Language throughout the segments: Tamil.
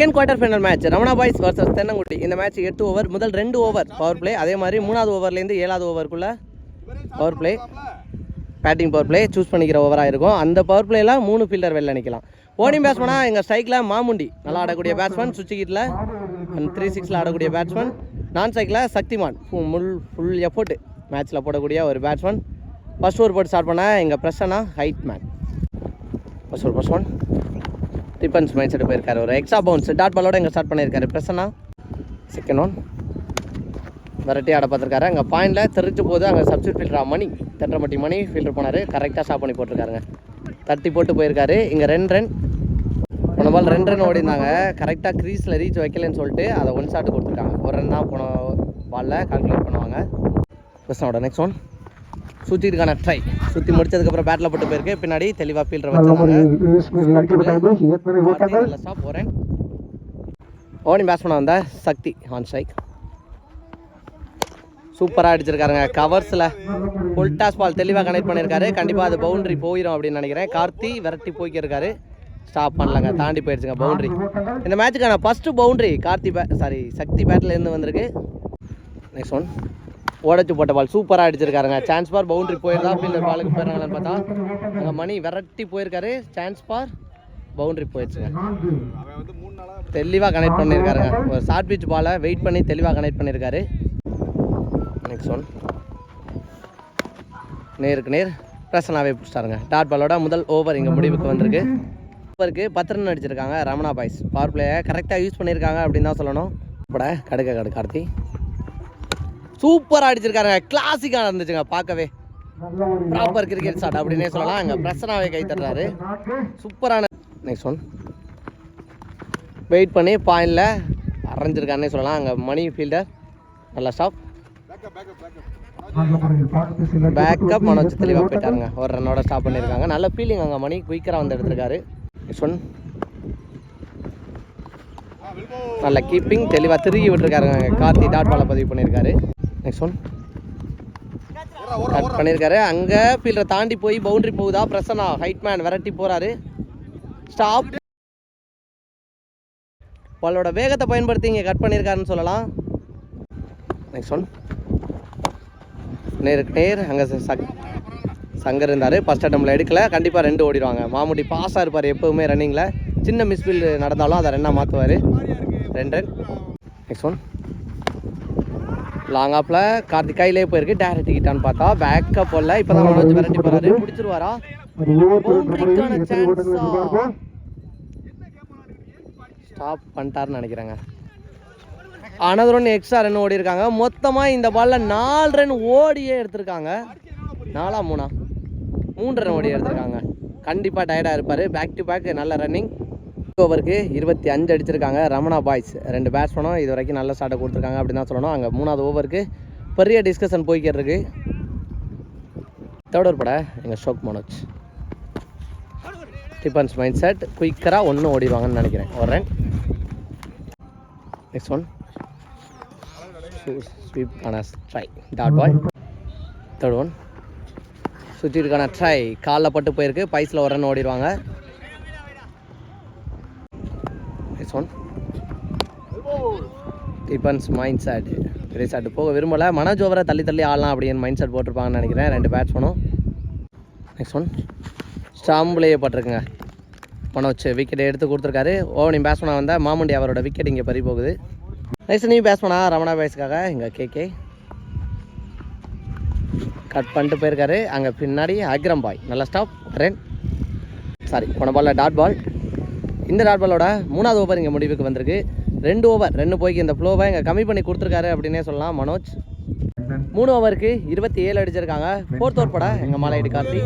Second quarter final match Ramana boys versus Thennangudi. இந்த மேட்ச் எட்டு ஓவர் முதல் ரெண்டு ஓவர் பவர் பிளே அதே மாதிரி மூணாவது ஓவர்லேருந்து ஏழாவது ஓவருக்குள்ள power play batting power play choose பண்ணிக்கிற ஓவராக இருக்கும். அந்த பவர் பிளேல மூணு ஃபீல்டர் வெளில நிற்கலாம் ஓடிங் பேட்ஸ்மனா எங்கள் ஸ்ட்ரைக்கில் மாமுண்டி. நல்லா ஆடக்கூடிய பேட்ஸ்மேன் சுவிட்ச் த்ரீ சிக்ஸில் ஆடக்கூடிய பேட்ஸ்மேன் நான் ஸ்ட்ரைக்கில் சக்திமான். முள் ஃபுல் எஃபோர்ட் மேட்ச்சில் போடக்கூடிய ஒரு பேட்ஸ்மேன் ஃபர்ஸ்ட் ஓவர் போட்டு ஸ்டார்ட் பண்ண எங்கள் Prasanna height man first over first one defence mind set போயிருக்காரு ஒரு எக்ஸ்ட்ரா பவுன்ஸ் டாட் பாலோட இங்கே ஸ்டார்ட் பண்ணியிருக்காரு. பிரசன்னா செகண்ட் ஒன் வெரைட்டி ஆட பார்த்துருக்காரு. அங்கே பாயிண்டில் தெரிஞ்சு போது அங்கே சப்ஸ்டியூட் ஃபீல்டரா மணி தென்றமட்டி மணி ஃபீல்டர் போனார். கரெக்டாக ஸ்டாப் பண்ணி போட்டிருக்காருங்க. தட்டி போட்டு போயிருக்காரு. இங்கே ரெண்டு ரன் போன பால் ரெண்டு ரன் ஓடிந்தாங்க கரெக்டாக க்ரீஸில் ரீச் வைக்கலன்னு சொல்லிட்டு அதை ஒன் ஷாட் கொடுத்துருக்காங்க. ஒரு ரன் தான் போன பாலில் கால்குலேட் பண்ணுவாங்க. பிரசனோட நெக்ஸ்ட் ஒன் சுற்றிருக்கான ட்ரை சுற்றி முடிச்சதுக்கப்புறம் பேட்டில் போட்டு போயிருக்கு பின்னாடி தெளிவாக ஃபீல்டர் போறேன் ஸ்டாப் போகிறேன் ஓனி பேட்ஸ்மேன் வந்த சக்தி ஆன் ஸ்ட்ரைக் சூப்பராக அடிச்சிருக்காருங்க கவர்ஸில் ஃபுல் டாஸ் பால் தெளிவாக கனெக்ட் பண்ணியிருக்காரு கண்டிப்பாக அது பவுண்டரி போயிடும் அப்படின்னு நினைக்கிறேன் கார்த்தி விரட்டி போய்க்கிருக்காரு ஸ்டாப் பண்ணலங்க தாண்டி போயிடுச்சுங்க பவுண்டரி இந்த மேட்சுக்கான ஃபஸ்ட்டு பவுண்டரி கார்த்தி பே சாரி சக்தி பேட்லேருந்து வந்திருக்கு நெக்ஸ்ட் ஒன் உடச்சி போட்ட பால் சூப்பராக அடிச்சிருக்காருங்க. சான்ஸ் பார் பவுண்டரி போயிருந்தா ஃபீல்டர் பாலுக்கு போயிடுறாங்கன்னு பார்த்தா அங்கே மணி விரட்டி போயிருக்காரு. சான்ஸ் பார் பவுண்டரி போயிடுச்சுங்க. தெளிவாக கனெக்ட் பண்ணியிருக்காருங்க. ஒரு ஷார்ட் பிச் பாலை வெயிட் பண்ணி தெளிவாக கனெக்ட் பண்ணியிருக்காரு. நெக்ஸ்ட் ஒன் நேருக்கு நேர் பிரசனாவே பிடிச்சிட்டாருங்க. டாட் பாலோட முதல் ஓவர் இங்கே முடிவுக்கு வந்திருக்கு. ஓவருக்கு பத்து ரன் அடிச்சிருக்காங்க ரமணா பாய்ஸ் பவர் பிளேயை கரெக்டாக யூஸ் பண்ணியிருக்காங்க அப்படின்னு தான் சொல்லணும். இப்பட கடுக்க கடு கார்த்தி. சூப்பராக அடிச்சிருக்காருங்க. கிளாசிக்காக இருந்துச்சுங்க பார்க்கவே. ப்ராப்பர் கிரிக்கெட் ஷாட் அப்படின்னே சொல்லலாம். அங்கே பிரசனாவே கை தட்டுறாரு. சூப்பரான நெக்ஸ்ட் ஒன் வெயிட் பண்ணி பாயிண்டில் அரைஞ்சிருக்காருன்னே சொல்லலாம். அங்கே மணி ஃபீல்டர் நல்லா ஸ்டாப் பேக்கப் மனோஜ் தெளிவாக போயிட்டாருங்க. ஒரு ரன்னோட ஸ்டாப் பண்ணியிருக்காங்க நல்ல ஃபீலிங் அங்கே மணி குயிக்கராக வந்து எடுத்திருக்காரு. நெக்ஸ்ட் ஒன் நல்ல கீப்பிங் தெளிவாக திருகி விட்டுருக்காருங்க. கார்த்தி டாட் பாலை பதிவு பண்ணியிருக்காரு நெக்ஸ்ட் ஒன் கட் பண்ணியிருக்காரு அங்கே ஃபீல்டரை தாண்டி போய் பவுண்டரி போகுதா? பிரசனா ஹைட் மேன் விரட்டி போகிறாரு ஸ்டாப் பாலோட வேகத்தை பயன்படுத்தி இங்கே கட் பண்ணியிருக்காருன்னு சொல்லலாம். நெக்ஸ்ட் ஒன் நேருக்கு நேர் அங்கே சங்கர் இருந்தார். ஃபஸ்ட் அட்டம்ல எடுக்கல. கண்டிப்பாக ரெண்டு ஓடிடுவாங்க. மாமுடி பாஸாக இருப்பார் எப்போவுமே ரன்னிங்கில் சின்ன மிஸ்பில் நடந்தாலும் அதை ரெண்டாக மாற்றுவார் ரெண்டு ரன் நெக்ஸ்ட் ஒன் லாங் ஆப்பில் கார்த்திக் கையிலே போயிருக்கு. டேரக்ட் கிட்டான்னு பார்த்தா பேக்கப் போடல இப்போ தான் மனோஜ் விரட்டி போகிறாரு பிடிச்சிருவாரா ஸ்டாப் பண்ணிட்டாருன்னு நினைக்கிறேங்க. அனதர் ஒன் எக்ஸ்ட்ரா ரன் ஓடி இருக்காங்க. மொத்தமாக இந்த பாலில் நாலு ரன் ஓடியே எடுத்திருக்காங்க. நாலா மூணா? மூன்று ரன் ஓடி எடுத்திருக்காங்க. கண்டிப்பாக டயர்டாக இருப்பார். பேக் டு பேக் நல்ல ரன்னிங் ஓவருக்கு இருபத்தி அஞ்சு அடிச்சிருக்காங்க. ரமணா பாய்ஸ் ரெண்டு பேட்ஸ்மேனும் இது வரைக்கும் நல்ல ஸ்டார்ட்டை கொடுத்துருக்காங்க அப்படின்னு தான் சொல்லணும். அங்கே மூணாவது ஓவருக்கு பெரிய டிஸ்கஷன் போய்க்கிட்டு இருக்கு. தேர்ட் ஓவர் பட எங்கள் ஷோக் மனோஜ். டிஃபன்ஸ் மைண்ட் செட் குயிக்கராக ஒன்று ஓடிடுவாங்கன்னு நினைக்கிறேன். ஒரு ரன் நெக்ஸ்ட் ஒன் ஸ்வீப் ஆன try dot ball third one சுற்றிருக்கான try காலில் பட்டு போயிருக்கு. பைஸில் ஒரு run ஓடிடுவாங்க next one defence mind set பெரிய போக விரும்பலை. மனோஜ் ஓவரை தள்ளி தள்ளி ஆடலாம் அப்படின்னு மைண்ட் செட் போட்டிருப்பாங்கன்னு நினைக்கிறேன். ரெண்டு பேட்ஸ்மனும் நெக்ஸ்ட் ஒன் ஸ்டாம்பிளே போட்டிருக்குங்க. மனோஜ் விக்கெட் எடுத்து கொடுத்துருக்காரு. ஓவனிங் பேட்ஸ்மனாக வந்தால் மாமுண்டி அவரோட விக்கெட் இங்கே பறி போகுது. நெக்ஸ்ட் நீ பேட்ஸ்மனா ரமணா பேஸுக்காக இங்கே கேகே கட் பண்ணிட்டு போயிருக்காரு. அங்கே பின்னாடி அக்ரம் பாய். நல்ல ஸ்டாப் ரன் சாரி போன பாலில் டாட் பால் இந்த டாட் பாலோட மூணாவது ஓவர் இங்கே முடிவுக்கு வந்திருக்கு. ரெண்டு ஓவர் ரெண்டு போய்க்கு. இந்த ஃப்ளோவை இங்கே கம்மி பண்ணி கொடுத்துருக்காரு அப்படின்னே சொல்லலாம். மனோஜ் மூணு ஓவருக்கு இருபத்தி ஏழு அடிச்சிருக்காங்க. ஃபோர்த் ஓவர் பட எங்கள் மாலையீடு கார்த்தி.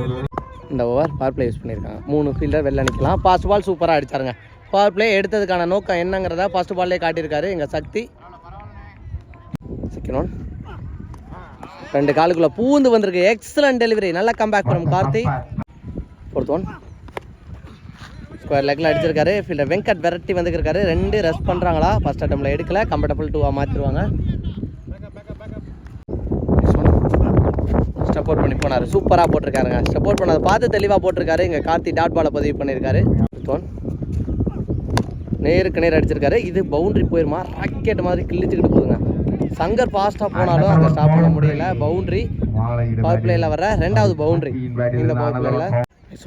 இந்த ஓவர் பவர் பிளே யூஸ் பண்ணியிருக்காங்க மூணு ஃபீல்டர் வெளில நிற்கலாம் ஃபாஸ்ட் பால் சூப்பராக அடிச்சாருங்க. பவர் பிளே எடுத்ததுக்கான நோக்கம் என்னங்கிறத ஃபர்ஸ்ட் பால்லே காட்டியிருக்காரு எங்கள் சக்தி. சிக்கனோன் ரெண்டு காலுக்குள்ளே பூந்து வந்திருக்கு. எக்ஸலன்ட் டெலிவரி நல்லா கம்பேக் பண்ணும் கார்த்தி. ஃபோர்த் ஸ்கொயர் லெக்கில் அடிச்சிருக்காரு. ஃபீல்டர் வெங்கட் வெரைட்டி வந்துருக்காரு ரெண்டு ரெஸ்ட் பண்ணுறாங்களா ஃபர்ஸ்ட் அட்டம்ல எடுக்கல. கம்ஃபர்டபுள் டூவாக மாற்றிடுவாங்க சப்போர்ட் பண்ணி போனார். சூப்பராக போட்டிருக்காருங்க. சப்போர்ட் பண்ணதை பார்த்து தெளிவாக போட்டிருக்காரு. இங்கே கார்த்தி டாட் பாலை பதிவு பண்ணியிருக்காரு ஒன் நேருக்கு நேர் அடிச்சிருக்காரு. இது பவுண்டரி போயிருமா? ராக்கெட் மாதிரி கிழிச்சுக்கிட்டு போதுங்க சங்கர் ஃபாஸ்ட்டாக போனாலும் அங்கே ஸ்டாப் பண்ண முடியல. பவுண்டரி பவர் பிளேயில் வர ரெண்டாவது பவுண்டரி இந்த பவர் பிளேயில்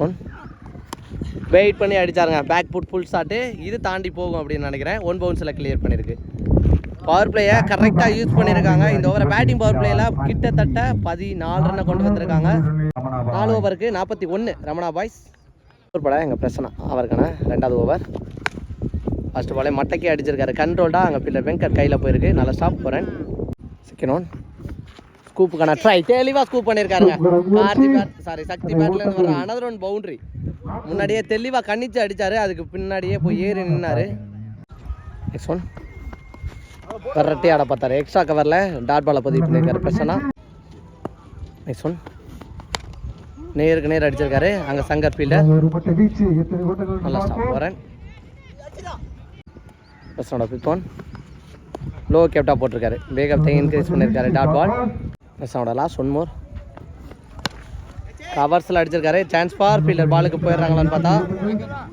ஒன் வெயிட் பண்ணி அடிச்சாருங்க. பேக் புட் ஃபுல் ஷாட்டு இது தாண்டி போகும் அப்படின்னு நினைக்கிறேன். ஒன் பவுன்ஸில் கிளியர் பண்ணியிருக்கு பவர் பிளேயை கரெக்டாக யூஸ் பண்ணியிருக்காங்க இந்த ஓவரை பேட்டிங் பவர் பிளேயில் கிட்டத்தட்ட பதினாலு ரன்னை கொண்டு வந்திருக்காங்க. நாலு ஓவருக்கு நாற்பத்தி ஒன்று ரமணா பாய்ஸ் படம் எங்கள் பிரச்சனை அவருக்கான ரெண்டாவது ஓவர் ஃபஸ்ட்டு பாலே மட்டைக்கே அடிச்சிருக்காரு. கண்ட்ரோல்டாக அங்கே பில்லர் வெங்கட் கையில் போயிருக்கு. நல்லா ஸ்டாப் போகிறேன் செகண்ட் ஒன் ஸ்கூப்புக்கான ட்ரை தெளிவாக ஸ்கூப் பண்ணியிருக்காருங்க கார்த்தி பேட் சாரி சக்தி பேட்லேருந்து வர அனதர் ஒன் பவுண்டரி முன்னாடியே தெளிவாக கணிச்சு அடிச்சாரு அதுக்கு பின்னாடியே போய் ஏறி நின்னாரு. நெக்ஸ்ட் ஒன் கரெக்டே ஆட பார்த்தாரு. எக்ஸ்ட்ரா கவரில் டாட் பாலை பதிவு பண்ணியிருக்காரு பிரச்சனா நெக்ஸ்ட் ஒன் நேருக்கு நேர் அடிச்சிருக்காரு. அங்கே சங்கர் ஃபீல்டர் நல்லா ஸ்டாப் போகிறேன் பிரச்சனோட ஒன் லோ கேப்டா போட்டிருக்காரு. வேகத்தை இன்க்ரீஸ் பண்ணியிருக்காரு டாட் பால் பிரச்சனோட லாஸ்ட் ஒன் மோர் கவர்ஸில் அடிச்சிருக்காரு. சான்ஸ் ஃபார் ஃபீல்டர் பாலுக்கு போயிடுறாங்களான்னு பார்த்தா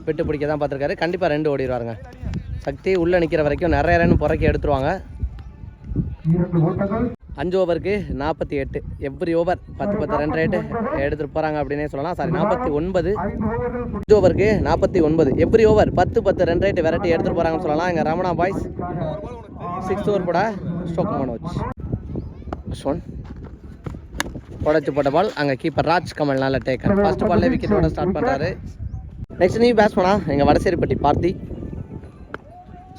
விட்டு பிடிக்க தான் பார்த்துருக்காரு. கண்டிப்பாக ரெண்டு ஓடிடுவாருங்க. சக்தி உள்ளே நிற்கிற வரைக்கும் நிறைய ரன் புறக்கி எடுத்துருவாங்க. அஞ்சு ஓவருக்கு நாற்பத்தி எட்டு. எவ்ரி ஓவர் பத்து பத்து ரன் ரேட்டு எடுத்துகிட்டு போகிறாங்க அப்படின்னே சொல்லலாம். சாரி நாற்பத்தி ஒன்பது. அஞ்சு ஓவருக்கு நாற்பத்தி ஒன்பது. எவ்ரி ஓவர் பத்து பத்து ரன் ரேட்டு வெரைட்டி எடுத்துகிட்டு போகிறாங்கன்னு சொல்லலாம். எங்கள் ரமணா பாய்ஸ் சிக்ஸ் ஓவர் போட ஸ்டோக் மனோஜ். ஒன் உடச்சி போட்ட பால் அங்கே கீப்பர் ராஜ் கமல் நல்ல டேக்கன் ஃபர்ஸ்ட் பால்லே விக்கெட்டோட ஸ்டார்ட் பண்ணுறாரு நெக்ஸ்ட் நீ பேட்ஸ் பண்ணா எங்கள் வடசேரிப்பட்டி பார்த்தி.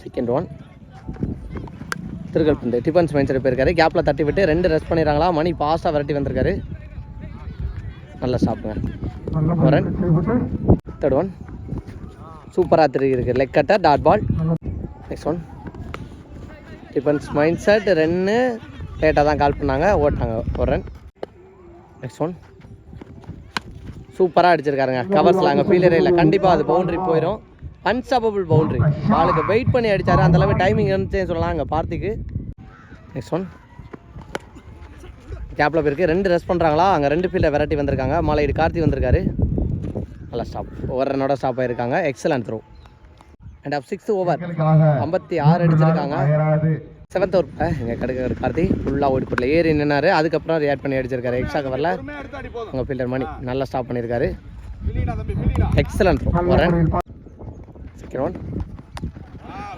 செகண்ட் ஒன் திருகல்பந்து டிஃபன்ஸ் மைன்சர் போயிருக்காரு. கேப்பில் தட்டி விட்டு ரெண்டு ரெஸ்ட் பண்ணிடுறாங்களா? மணி பாஸ்ட்டாக விரட்டி வந்திருக்காரு. நல்லா சாப்பிடுங்க. ஒரு ரன் தேர்ட் ஒன் சூப்பராக திருகி இருக்கு leg cutter dot ball next one defence mind set ரென்னு லேட்டாக தான் கால் பண்ணாங்க ஓட்டாங்க ஒரு ரன் நெக்ஸ்ட் ஒன் சூப்பராக அடிச்சிருக்காருங்க கவர்ஸில் அங்கே ஃபீலரே இல்லை. கண்டிப்பாக அது பவுண்டரி போயிடும் அன்ஸ்டாப்பபிள் பவுண்டரி பாலுக்கு வெயிட் பண்ணி அடித்தார் அந்தளவு டைமிங் இருந்துச்சுன்னு சொல்லலாம் அங்கே பார்த்திக்கு. நெக்ஸ்ட் ஒன் கேப்பில் போயிருக்கு. ரெண்டு ரெஸ்ட் பண்ணுறாங்களா அங்கே ரெண்டு ஃபீல்டை வெரைட்டி வந்திருக்காங்க. மாலையீடு கார்த்தி வந்திருக்காரு. நல்லா ஸ்டாப் ஒரு ரன்னோட ஸ்டாப் ஆயிருக்காங்க. Excellent throw and off six over ஐம்பத்தி ஆறு அடிச்சிருக்காங்க. செவன்த் ஓவர் எங்கள் கடுக்க கார்த்தி ஃபுல்லாக ஓடி ஏறி நின்னாரு. அதுக்கப்புறம் ரியாக்ட் பண்ணி அடிச்சிருக்காரு. எக்ஸ்ட்ரா கவரில் உங்கள் ஃபீல்டர் மணி நல்லா ஸ்டாப் பண்ணியிருக்காரு. எக்ஸலன்ட் வரேன். ஒரு செகண்ட் ஒன்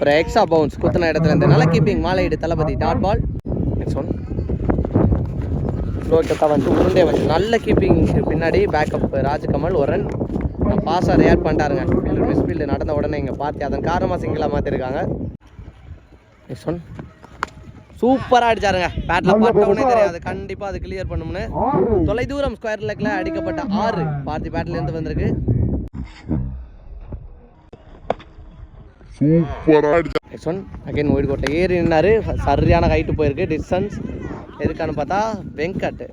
ஒரு எக்ஸ்ட்ரா பவுன்ஸ் குத்தின இடத்துல இருந்து நல்ல கீப்பிங் மாலையீடு தளபதி. Dot ball next one slow வந்து உருண்டே வந்து நல்ல கீப்பிங் பின்னாடி பேக்கப் ராஜ்கமல் ஒரு ரன் பாஸாக ரியாக்ட் பண்ணிட்டாருங்க. ஃபீல்டு மிஸ் ஃபீல்டு நடந்த உடனே இங்கே பார்த்து அதன் காரணமாக சிங்கிளாக மாற்றிருக்காங்க நெக்ஸ்ட் ஒன் சூப்பராக அடிச்சாருங்க. பேட்டில் உடனே தெரியாது. கண்டிப்பாக அது கிளியர் பண்ணும்னு. தொலைதூரம் ஸ்கொயர் லெக்கில் அடிக்கப்பட்ட ஆறு பார்த்தி பேட்டிலேருந்து வந்திருக்கு. நெக்ஸ்ட் ஒன் அகைன் ஒயிட் கோட்டை ஏறி நின்னாரு. சரியான ஹைட்டு போயிருக்கு. டிஸ்டன்ஸ் எதுக்கான்னு பார்த்தா வெங்கட்.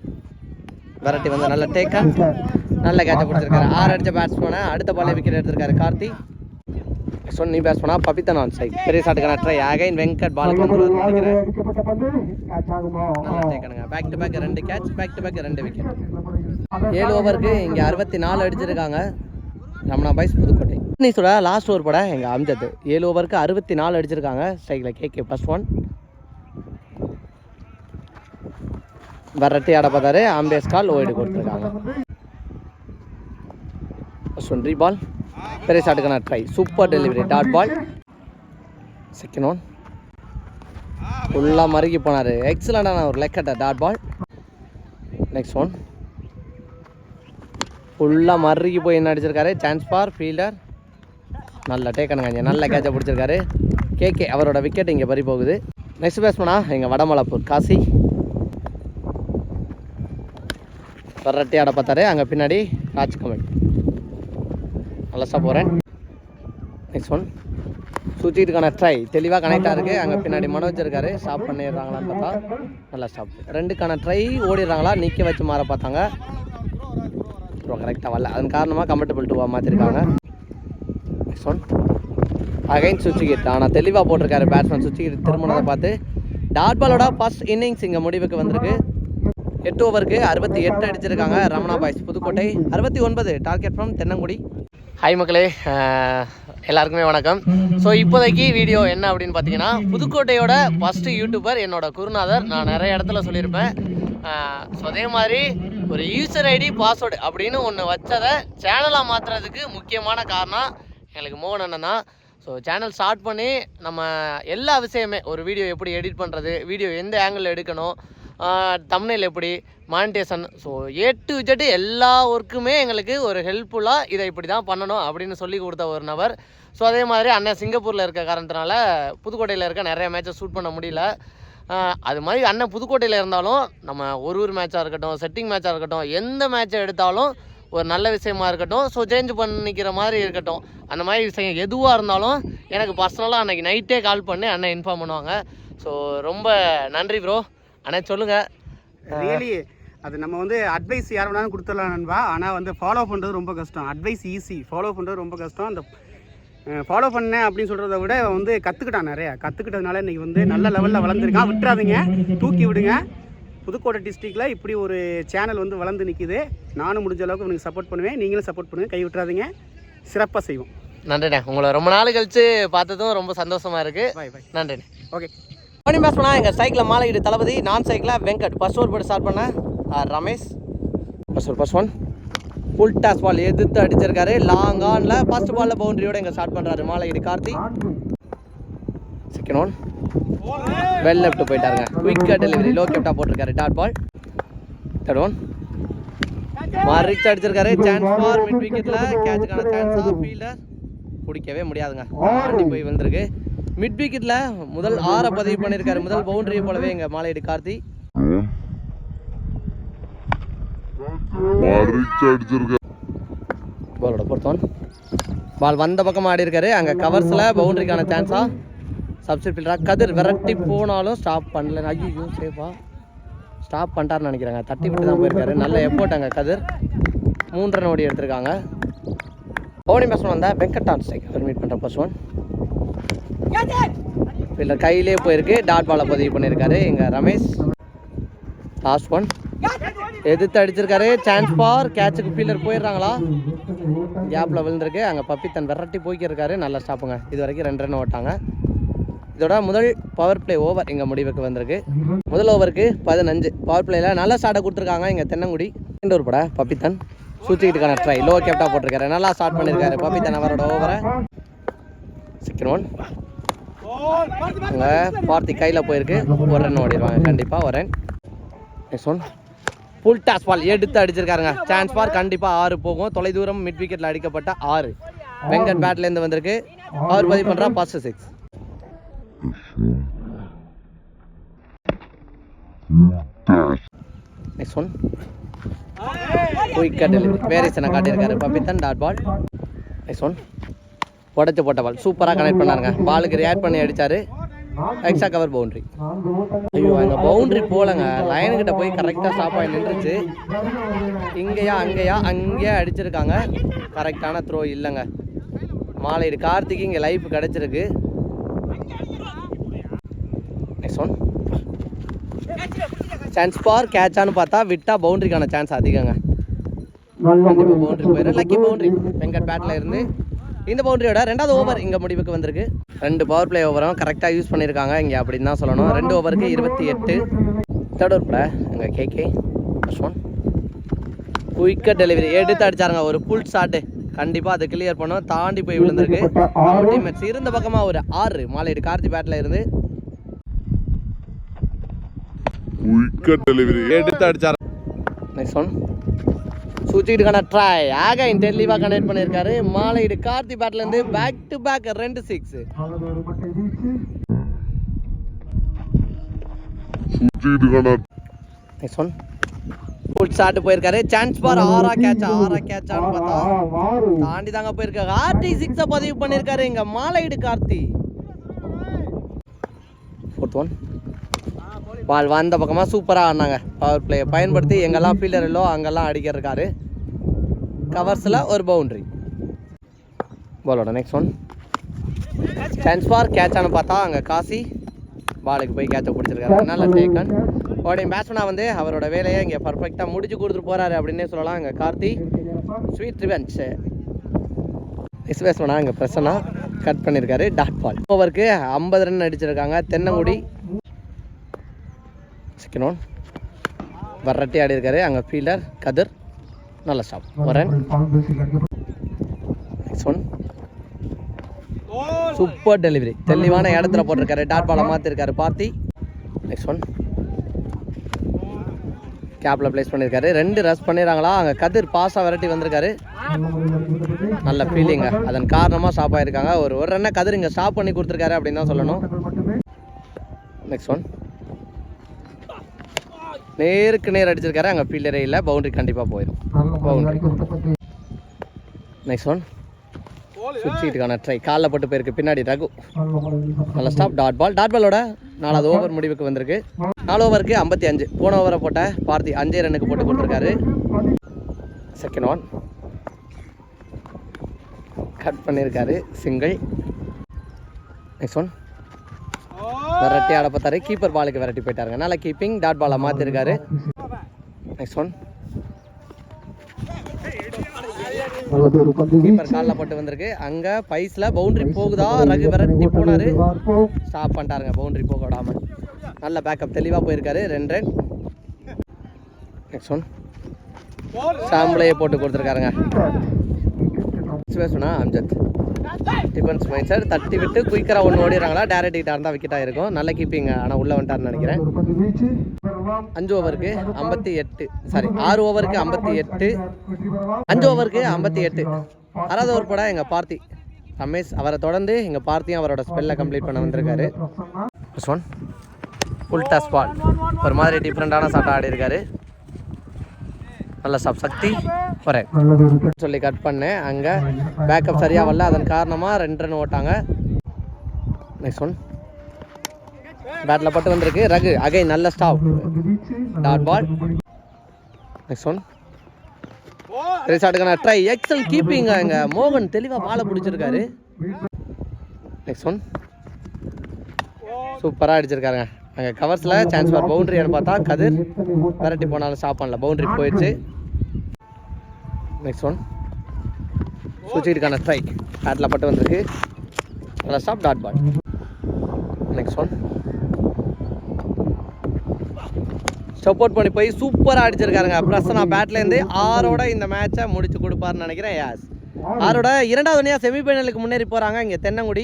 வெரைட்டி வந்து நல்ல டேக்கன் நல்ல கேட்ச பிடிச்சிருக்காரு ஆறு அடிச்ச பேட்ஸ்மேனை அடுத்த பாலே விக்கெட் எடுத்திருக்காரு கார்த்தி. நெக்ஸ்ட் ஒன் நீ பேட்ஸ்மேனா பபித்தன் ஆன் சைட் பெரிய ஷாட்டுக்கான ட்ரை அகைன் வெங்கட் டேக்கனுங்க பேக் டு பேக் ரெண்டு கேட்ச் பேக் டு பேக் ரெண்டு விக்கெட் ஏழு ஓவருக்கு இங்கே அறுபத்தி நாலு அடிச்சிருக்காங்க. ரமணா பாய்ஸ் புதுக்கோட்டை. இன்னிஸோட லாஸ்ட் ஓவர் பட எங்கள் அம்ஜத் ஏழு ஓவருக்கு அறுபத்தி நாலு அடிச்சிருக்காங்க. ஸ்ட்ரைக்கில் கேகே ஃபஸ்ட் ஒன் வரட்டி ஆட பார்த்தாரு. அம்பேஸ் கால் ஓய்டு கொடுத்துருக்காங்க. ஃபஸ்ட் ஒன் ரீபால் பெரிய ஷாட்டுக்கான try super delivery dot ball second one ஃபுல்லாக மறுகி போனார். எக்ஸலண்டான ஒரு லெக்கட்ட டாட் பால் நெக்ஸ்ட் ஒன் ஃபுல்லாக மறுகி போய் என்ன அடிச்சிருக்காரு? சான்ஸ் பார் ஃபீல்டர் நல்ல டேக்கனுங்க நல்ல கேட்சை பிடிச்சிருக்காரு. கேகே அவரோட விக்கெட் இங்கே பறி போகுது. நெக்ஸ்ட் பேட்ஸ்மனா எங்கள் வடமலப்பூர். காசி. வரட்டி ஆட பார்த்தாரு. அங்கே பின்னாடி ராஜ்கமல். அலசா போகிறேன் நெக்ஸ்ட் ஒன் சுற்றிட்டுக்கான ட்ரை தெளிவாக கனெக்டாக இருக்குது அங்கே பின்னாடி மனோஜ் இருக்காரு. ஸ்டாப் பண்ணிடுறாங்களான்னு பார்த்தா நல்லா ஸ்டாப் ரெண்டுக்கான ட்ரை ஓடிடுறாங்களா? நிற்க வச்சு மாற பார்த்தாங்க. அப்புறம் கரெக்டாக வரல. அதன் காரணமாக கம்ஃபர்டபுள் டூவாக மாற்றிருக்காங்க நெக்ஸ்ட் ஒன் அகைன் சுவிட்ச் ஆனால் தெளிவாக போட்டிருக்காரு பேட்ஸ்மேன் சுவிட்ச் திரும்பினதை பார்த்து டாட் பாலோட ஃபஸ்ட் இன்னிங்ஸ் இங்கே முடிவுக்கு வந்திருக்கு. எட்டு ஓவருக்கு அறுபத்தி எட்டு அடிச்சிருக்காங்க ரமணா பாய்ஸ். புதுக்கோட்டை அறுபத்தி ஒன்பது. Target from Thennangudi. ஹாய் மக்களே. எல்லாருக்குமே வணக்கம். ஸோ இப்போதைக்கு வீடியோ என்ன அப்படின்னு பார்த்தீங்கன்னா புதுக்கோட்டையோட ஃபஸ்ட்டு யூடியூபர் என்னோட குருநாதர். நான் நிறைய இடத்துல சொல்லியிருப்பேன். ஸோ அதே மாதிரி ஒரு யூசர் ஐடி பாஸ்வேர்டு அப்படின்னு ஒன்று வச்சதை சேனலாக மாற்றுறதுக்கு முக்கியமான காரணம் எங்களுக்கு மோகன் அண்ணன் தான். ஸோ சேனல் ஸ்டார்ட் பண்ணி நம்ம எல்லா விஷயமே ஒரு வீடியோ எப்படி எடிட் பண்ணுறது வீடியோ எந்த ஆங்கிளில் எடுக்கணும் தம்னைல் எப்படி? Monetisation so A to Z எல்லா ஒர்க்குமே எங்களுக்கு ஒரு ஹெல்ப்ஃபுல்லாக இதை இப்படி தான் பண்ணணும் அப்படின்னு சொல்லி கொடுத்த ஒரு நபர். ஸோ அதே மாதிரி அண்ணன் சிங்கப்பூரில் இருக்க காரணத்தினால புதுக்கோட்டையில் இருக்க நிறைய மேட்சை ஷூட் பண்ண முடியல. அது மாதிரி அண்ணன் புதுக்கோட்டையில் இருந்தாலும் நம்ம ஒரு ஒரு மேட்சாக இருக்கட்டும் செட்டிங் மேட்சாக இருக்கட்டும் எந்த மேட்சை எடுத்தாலும் ஒரு நல்ல விஷயமா இருக்கட்டும். ஸோ சேஞ்ச் பண்ணிக்கிற மாதிரி இருக்கட்டும். அந்த மாதிரி விஷயம் எதுவாக இருந்தாலும் எனக்கு பர்சனலாக அன்றைக்கி நைட்டே கால் பண்ணி அண்ணன் இன்ஃபார்ம் பண்ணுவாங்க. ஸோ ரொம்ப நன்றி ப்ரோ அண்ணன் சொல்லுங்கள் ரியலி அது நம்ம வந்து அட்வைஸ் யார் வேணாலும் கொடுத்துடலாம் நண்பா. ஆனால் வந்து ஃபாலோ பண்ணுறது ரொம்ப கஷ்டம். அட்வைஸ் ஈஸி ஃபாலோ பண்ணுறது ரொம்ப கஷ்டம். அந்த ஃபாலோ பண்ணேன் அப்படின்னு சொல்கிறத விட வந்து கற்றுக்கிட்டான் நிறைய. கற்றுக்கிட்டதுனால இன்றைக்கி வந்து நல்ல லெவலில் வளர்ந்துருக்கான். விட்டுறாதீங்க. தூக்கி விடுங்க. புதுக்கோட்டை டிஸ்ட்ரிக்டில் இப்படி ஒரு சேனல் வந்து வளர்ந்து நிற்கிது நானும் முடிஞ்ச அளவுக்கு உனக்கு சப்போர்ட் பண்ணுவேன். நீங்களும் சப்போர்ட் பண்ணுங்கள் கை விட்டுறாதீங்க. சிறப்பாக செய்வோம். நன்றிண்ணே. உங்களை ரொம்ப நாள் கழிச்சு பார்த்ததும் ரொம்ப சந்தோஷமா இருக்குது பாய் பாய் நன்றிண்ணே. ஓகே மணி மேட்ச் பண்ணால் எங்கள் சைக்கிளில் மாலையீடு தளபதி நான் சைக்கிளில் வெங்கட். ஃபஸ்ட் ஓவர் போட்டு ஸ்டார்ட் பண்ணேன் Ramesh. First over first one full toss ball எதிர்த்து அடிச்சிருக்காரு. லாங் ஆனில் ஃபர்ஸ்ட் பாலில் பவுண்டரியோட இங்கே ஸ்டார்ட் பண்ணுறாரு Malaiyidu Karthi. Second one well left போயிட்டாருங்க. குயிக்காக டெலிவரி லோ கேப்டா போட்டிருக்காரு. டாட் பால் தேர்ட் ஒன் மறிச்சு அடிச்சிருக்காரு. சான்ஸ் ஃபார் மிட் விக்கெட்டில் கேட்சுக்கான சான்ஸ் ஃபீல்டர் பிடிக்கவே முடியாதுங்க. தாண்டி போய் வந்திருக்கு மிட் விக்கெட்டில் முதல் ஆறை பதிவு பண்ணியிருக்காரு. முதல் பவுண்டரியை போலவே எங்கள் மாலையீடு கார்த்தி. பாலோட பொறுத்தவன் பால் வந்த பக்கம் ஆடி இருக்காரு. அங்கே கவர்ஸில் பவுண்டரிக்கான சான்ஸா சப்ஸ்டிட் ஃபீல்டரா கதிர் விரட்டி போனாலும் ஸ்டாப் பண்ணல. ஐயோ சேஃபா ஸ்டாப் பண்ணிட்டாருன்னு நினைக்கிறாங்க. தட்டி விட்டு தான் போயிருக்காரு. நல்ல எஃபோர்ட் அங்கே கதிர். மூன்று ரன் ஓடி எடுத்திருக்காங்க. ஓடி பேட்ஸ்மேன் வந்தா வெங்கடான் ஸ்ட்ரைக் அவர் மீட் பண்ணுற ஃபர்ஸ்ட் இல்லை கையிலே போயிருக்கு. டாட் பாலை பதிவு பண்ணியிருக்காரு. எங்கள் ரமேஷ். லாஸ்ட் ஒன் எதிர்த்து அடிச்சிருக்காரு. சான்ஸ் பார் கேட்சுக்கு ஃபீல்டர் போயிடுறாங்களா? கேப்பில் விழுந்திருக்கு. அங்கே பப்பித்தன் விரட்டி போய்க்கிருக்காரு. நல்லா ஸ்டாப்புங்க இது வரைக்கும் ரெண்டு ரன் ஓட்டாங்க. இதோட முதல் பவர் பிளே ஓவர் எங்கள் முடிவுக்கு வந்திருக்கு. முதல் ஓவருக்கு பதினஞ்சு. பவர் பிளேயில் நல்ல ஸ்டார்ட்டை கொடுத்துருக்காங்க. எங்கள் தென்னங்குடி. ரெண்டு ஒரு பட. பப்பித்தன் சுற்றிக்கிட்டுக்கான ட்ரை லோ கேப்டா போட்டிருக்காரு. நல்லா ஸ்டார்ட் பண்ணியிருக்காரு பப்பித்தன் அவரோட ஓவரை சிக்கன் ஒன் அங்கே பார்த்தி கையில் போயிருக்கு. ஒரு ரன் ஓடிடுவாங்க. கண்டிப்பாக ஒரு run next one full toss ball எடுத்து அடிச்சிருக்காருங்க. சான்ஸ் பார் கண்டிப்பாக ஆறு போகும். தொலைதூரம் மிட் விக்கெட்டில் அடிக்கப்பட்ட ஆறு. வெங்கட் பேட்லேருந்து வந்திருக்கு. அவர் பதிவு பண்ணுறா ஃபர்ஸ்ட் சிக்ஸ் நெக்ஸ்ட் ஒன் குயிக்காக delivery காட்டியிருக்காரு. Pabithan dot ball next one உடச்சி போட்ட பால். சூப்பராக கனெக்ட் பண்ணாருங்க. பாலுக்கு ரியாக்ட் பண்ணி அடிச்சாரு. எக்ஸ்ட்ரா கவர் பவுண்ட்ரி ஐயோ அங்கே பவுண்ட்ரி போலங்க. லைனுக்கிட்ட போய் கரெக்டாக ஸ்டாப் ஆகி நின்றுச்சு. இங்கேயா அங்கேயா அங்கேயே அடிச்சிருக்காங்க. கரெக்டான த்ரோ இல்லைங்க. மாலையீடு. கார்த்திக்கு இங்கே லைஃப் கிடச்சிருக்கு. நெக்ஸ்ட் ஒன் சான்ஸ் பார் கேட்சான்னு பார்த்தா விட்டா பவுண்டரிக்கான சான்ஸ் அதிகங்க. கண்டிப்பாக பவுண்டரி போயிடும் லக்கி பவுண்டரி வெங்கட் பேட்டில் இருந்து இந்த பவுண்டரியோட ரெண்டாவது ஓவர் இங்கே முடிவுக்கு வந்திருக்கு. ரெண்டு பவர் பிளே ஓவரும் கரெக்டாக யூஸ் பண்ணியிருக்காங்க இங்கே அப்படின்னு தான் சொல்லணும். ரெண்டு ஓவருக்கு இருபத்தி எட்டு. தேர்ட் ஓவர் பிளே இங்கே கேகே ஃபர்ஸ்ட் ஒன் குயிக்காக டெலிவரி எடுத்து அடிச்சாருங்க. ஒரு புல் ஷாட்டு கண்டிப்பாக அதை கிளியர் பண்ணும். தாண்டி போய் விழுந்திருக்கு. இருந்த பக்கமாக ஒரு ஆறு. மாலையீடு கார்த்தி பேட்டில் இருந்து. குயிக்க டெலிவரி எடுத்து அடிச்சார் நெக்ஸ்ட் ஒன் சூச்சிக்கிட்டுக்கான ட்ரை ஆக தெளிவாக கனெக்ட் பண்ணியிருக்காரு. மாலையீடு கார்த்தி பேட்லேருந்து பேக் டு பேக் ரெண்டு six next one full shot போயிருக்காரு. Chance for. ஆறா கேட்ச் ஆறா கேட்சான்னு பார்த்தா. தாண்டி தாங்க போயிருக்காரு ஆர்டி சிக்ஸை பதிவு பண்ணியிருக்காரு இங்க Malaiyidu Karthi. Fourth one ball வந்த பக்கமாக சூப்பராக ஆடினாங்க. பவர் பிளே பயன்படுத்தி எங்கெல்லாம் ஃபீல்டர் இல்லோ அங்கெல்லாம் அடிக்கிறக்காரு கவர்ஸில் ஒரு பவுண்ட்ரி பாலோட நெக்ஸ்ட் ஒன் சான்ஸ் ஃபார் கேட்சானு பார்த்தா அங்கே காசி பாலுக்கு போய் கேட்சை பிடிச்சிருக்காரு. நல்ல டேக்கன் அவருடைய பேட்ஸ்மேனாக வந்து அவரோட வேலையை இங்கே பர்ஃபெக்டாக முடிச்சு கொடுத்துட்டு போகிறாரு அப்படின்னே சொல்லலாம். அங்கே கார்த்தி ஸ்வீட் ரிவெஞ்ச் நெக்ஸ்ட் பேட்ஸ்மேனா இங்கே பிரசன்னா கட் பண்ணியிருக்காரு டாட் பால் ஓவருக்கு ஐம்பது ரன் அடிச்சிருக்காங்க. தென்னங்குடி செகண்ட் ஒன் வரட்டி ஆடி இருக்காரு. அங்கே ஃபீல்டர் கதிர். நல்ல stop next one super delivery தெளிவான இடத்துல போட்டிருக்காரு. டாட் பாலை மாற்றிருக்காரு பார்த்தி. நெக்ஸ்ட் ஒன் கேப்பில் ப்ளேஸ் பண்ணியிருக்காரு ரெண்டு ரஸ் பண்ணிடுறாங்களா? அங்கே கதிர் பாஸாக விரட்டி வந்திருக்காரு. நல்ல ஃபீலிங்க அதன் காரணமாக ஸ்டாப் ஆயிருக்காங்க. ஒரு ஒரு ரன்னை கதிர் இங்கே ஸ்டாப் பண்ணி கொடுத்துருக்காரு அப்படின்னு தான் சொல்லணும். நெக்ஸ்ட் ஒன் நேருக்கு நேர் அடிச்சிருக்காரு அங்கே ஃபீல்டரே இல்லை. பவுண்டரி கண்டிப்பாக போயிடும் பவுண்டரி நெக்ஸ்ட் ஒன் சுவிட்சுக்கான ட்ரை காலில் போட்டு போயிருக்கு பின்னாடி ரகு. நல்ல ஸ்டாப் டாட் பால் டாட் பாலோட நாலாவது ஓவர் முடிவுக்கு வந்திருக்கு. நாலு ஓவருக்கு ஐம்பத்தி அஞ்சு. போன ஓவரை போட்ட பார்த்தி அஞ்சே ரன்னுக்கு போட்டு கொடுத்துருக்காரு. செகண்ட் ஒன் கட் பண்ணியிருக்காரு சிங்கிள் நெக்ஸ்ட் ஒன் விரட்டி ஆட பார்த்தாரு. கீப்பர் பாலுக்கு விரட்டி போயிட்டாருங்க. நல்ல கீப்பிங் டாட் பாலை மாற்றிருக்காரு நெக்ஸ்ட் ஒன் கீப்பர் காலில் போட்டு வந்திருக்கு. அங்கே பைஸில் பவுண்டரி போகுதா? ரகு விரட்டி போனாரு. ஸ்டாப் பண்ணிட்டாருங்க. பவுண்டரி போக விடாமல் நல்ல பேக்கப் தெளிவாக போயிருக்காரு. ரெண்டு ரன் நெக்ஸ்ட் ஒன் சாம்பிளையே போட்டு கொடுத்துருக்காருங்க. பேசுனா அம்ஜத். Defence mind sir. தட்டி விட்டு குயிக்கராக ஒன்று ஓடிடுறாங்களா? டேரக்ட் கிட்ட இருந்தால் விக்கெட்டாக இருக்கும். நல்ல கீப்பிங் ஆனால் உள்ளே வந்துட்டார்னு நினைக்கிறேன். அஞ்சு ஓவருக்கு ஐம்பத்தி எட்டு. சாரி ஆறு ஓவருக்கு ஐம்பத்தி எட்டு. அஞ்சு ஓவருக்கு ஐம்பத்தி எட்டு. ஆறாவது ஓவர் போட எங்கள் பார்த்தி. ரமேஷ் அவரை தொடர்ந்து எங்கள் பார்த்தியும் அவரோட ஸ்பெல்லை கம்ப்ளீட் பண்ண வந்திருக்காரு. ஒன் ஃபுல் டஸ் பால் ஒரு மாதிரி டிஃப்ரெண்ட்டான சாட்டை ஆடி இருக்காரு நல்ல சப் சக்தி ஒரு சொல்லி கட் பண்ணேன் அங்கே பேக்கப் சரியாக வரல அதன் காரணமாக ரெண்டு ரன் ஓட்டாங்க நெக்ஸ்ட் ஒன் பேட்டில் பட்டு வந்திருக்கு. ரகு அகை நல்ல stop dot ball next one ரிசார்ட்டுக்கான try XL கீப்பிங்க இங்கே. மோகன் தெளிவாக பாலை பிடிச்சிருக்காரு. நெக்ஸ்ட் ஒன் சூப்பராக அடிச்சிருக்காருங்க. அங்கே கவர்ஸில் சான்ஸ் ஃபார் பவுண்டரின்னு பார்த்தா கதிர். விரட்டி போனாலும் ஸ்டாப் பண்ணல. பவுண்டரி போயிடுச்சு. நெக்ஸ்ட் ஒன் சுவிட்சுக்கான ஸ்ட்ரைக் பேட்டில் பட்டு வந்திருக்கு. அதில் stop dot ball next one support பண்ணி போய் சூப்பராக அடிச்சிருக்காருங்க. பிரசனா பேட்லேருந்து ஆரோட இந்த மேட்சை முடிச்சு கொடுப்பாருன்னு நினைக்கிறேன். யாஸ் ஆரோட இரண்டாவது வழியாக செமிஃபைனலுக்கு முன்னேறி போகிறாங்க இங்கே தென்னங்குடி.